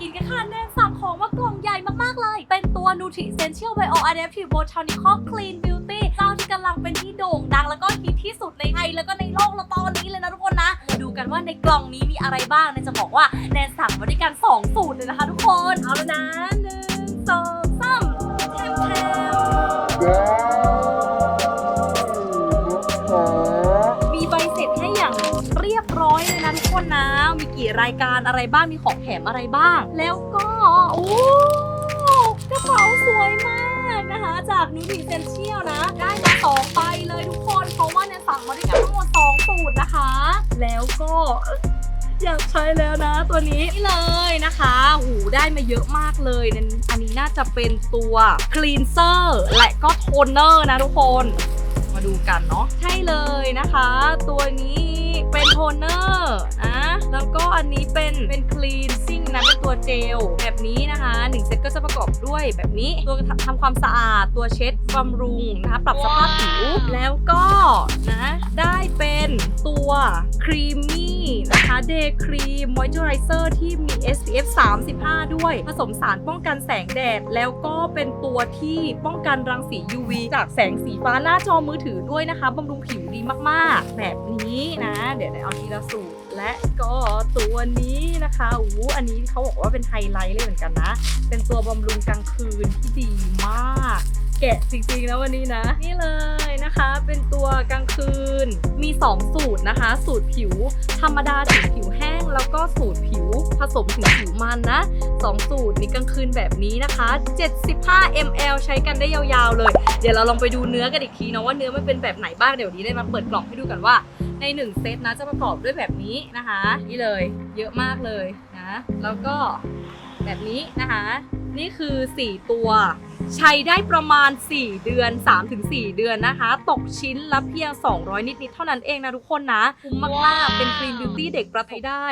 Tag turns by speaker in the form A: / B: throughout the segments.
A: กินกันค่ะแน่สั่งของมากล่องใหญ่มากๆเลย เป็นตัว Nutri Essential Bio Adaptive Botanical Clean Beauty เจ้าที่กำลังเป็นที่โด่งดังแล้วก็ฮิตที่สุดในไทยแล้วก็ในโลกเราตอนนี้เลยนะทุกคนนะ ดูกันว่าในกล่องนี้มีอะไรบ้างแนนจะบอกว่าแนนสั่งมาด้วยกัน2สูตรเลยนะคะทุกคน เอาแล้วนะ อย่างเรียบร้อยเลยนะทุกคนนะ มีกี่รายการอะไรบ้าง มีของแถมอะไรบ้าง แล้วก็โอ้กระเป๋าสวยมากนะคะ จากนิวเซนเชียลนะ ได้มาสองใบเลยทุกคน เพราะว่าเนี่ยสั่งมาด้วยกันทั้งหมดสองสูตรนะคะ แล้วก็อยากใช้แล้วนะตัวนี้นี่เลยนะคะหูได้มาเยอะมากเลยนั่นอันนี้น่าจะเป็นตัวคลีนเซอร์และก็โทนเนอร์นะทุกคน มาดูกันเนาะใช่เลยนะคะ ตัวนี้ โทนเนอร์นะ แล้วก็ อันนี้เป็นเป็นคลีนซิ่งนะเป็นตัวเจลแบบนี้นะคะหนึ่งเซตก็จะประกอบด้วยแบบนี้ตัวทำความสะอาด ตัวเช็ดบำรุงนะคะปรับสภาพผิวแล้วก็นะได้เป็นตัวครีมมี่นะคะเดย์ครีมมอยเจอไรเซอร์ที่มี SPF 35 ด้วย ผสมสารป้องกันแสงแดด แล้วก็เป็นตัวที่ป้องกันรังสี UV จากแสงสีฟ้าหน้าจอมือถือด้วยนะคะบำรุงผิวดีมากๆ แบบนี้นะ เดี๋ยวเอาทีละสูตรและก็ตัวตัวนี้นะคะอู้อันนี้เขาบอกว่าเป็นไฮไลท์เลยเหมือนกันนะ เป็นตัวบำรุงกลางคืนที่ดีมาก แกะจริงๆนะวันนี้นะ นี่เลยนะคะ เป็นตัวกลางคืนมี 2 สูตรนะคะ สูตรผิวธรรมดาถึงผิวแห้ง แล้วก็สูตรผิวผสมถึงผิวมันนะ 2 สูตรนี้กลางคืนแบบนี้นะคะ 75 ml ใช้กันได้ยาวๆเลย เดี๋ยวเราลองไปดูเนื้อกันอีกทีเนาะว่าเนื้อมันเป็นแบบไหนบ้างเดี๋ยวนนี้ได้มาเปิดกล่องให้ดูกันว่าใน 1 เซตนะจะประกอบด้วยแบบนี้นะคะ นี่เลยเยอะมากเลยนะ แล้วก็แบบนี้นะคะ นี่คือ 4 ตัว ใช้ได้ประมาณ 4 เดือน 3-4 เดือนนะคะ ตกชิ้นละเพียง 200 นิดๆเท่านั้นเองนะทุกคนนะคุ้มมากๆ เป็นครีมบิวตี้เด็กประทบได้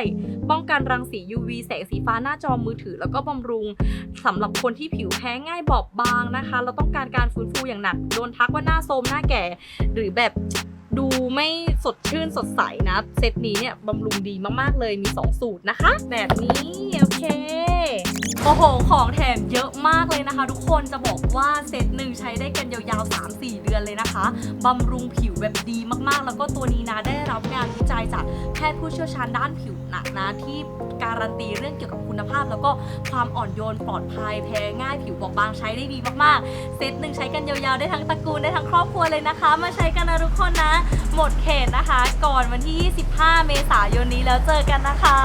A: ป้องกันรังสี UV แสงสีฟ้าหน้าจอมือถือ แล้วก็บำรุงสำหรับคนที่ผิวแพ้ง่ายบอบบางนะคะเราต้องการการฟื้นฟูอย่างหนัก โดนทักว่าหน้าโทรมหน้าแก่ หรือแบบ ดูไม่สดชื่นสดใสนะ เซตนี้เนี่ยบำรุงดีมากๆเลยมี 2 สูตรนะคะ แบบนี้โอเคโอ้โห ของแถมเยอะมากเลยนะคะ ทุกคนจะบอกว่าเซตหนึ่งใช้ได้กันยาวๆ 3-4 เดือนเลยนะคะบำรุงผิวแบบดีมากๆ แล้วก็ตัวนี้นะได้รับงานวิจัยจากแพทย์ผู้เชี่ยวชาญด้านผิวหนักนะที่การันตีเรื่องเกี่ยวกับคุณภาพ แล้วก็ความอ่อนโยนปลอดภัยแพ้ง่ายผิวบอบบางใช้ได้ดีมากๆ เซตหนึ่งใช้กันยาวๆ ได้ทั้งตระกูลได้ทั้งครอบครัวเลยนะคะ มาใช้กันนะทุกคนนะหมดเขตนะคะ ก่อนวันที่ 25 เมษายนนี้แล้วเจอกันนะคะ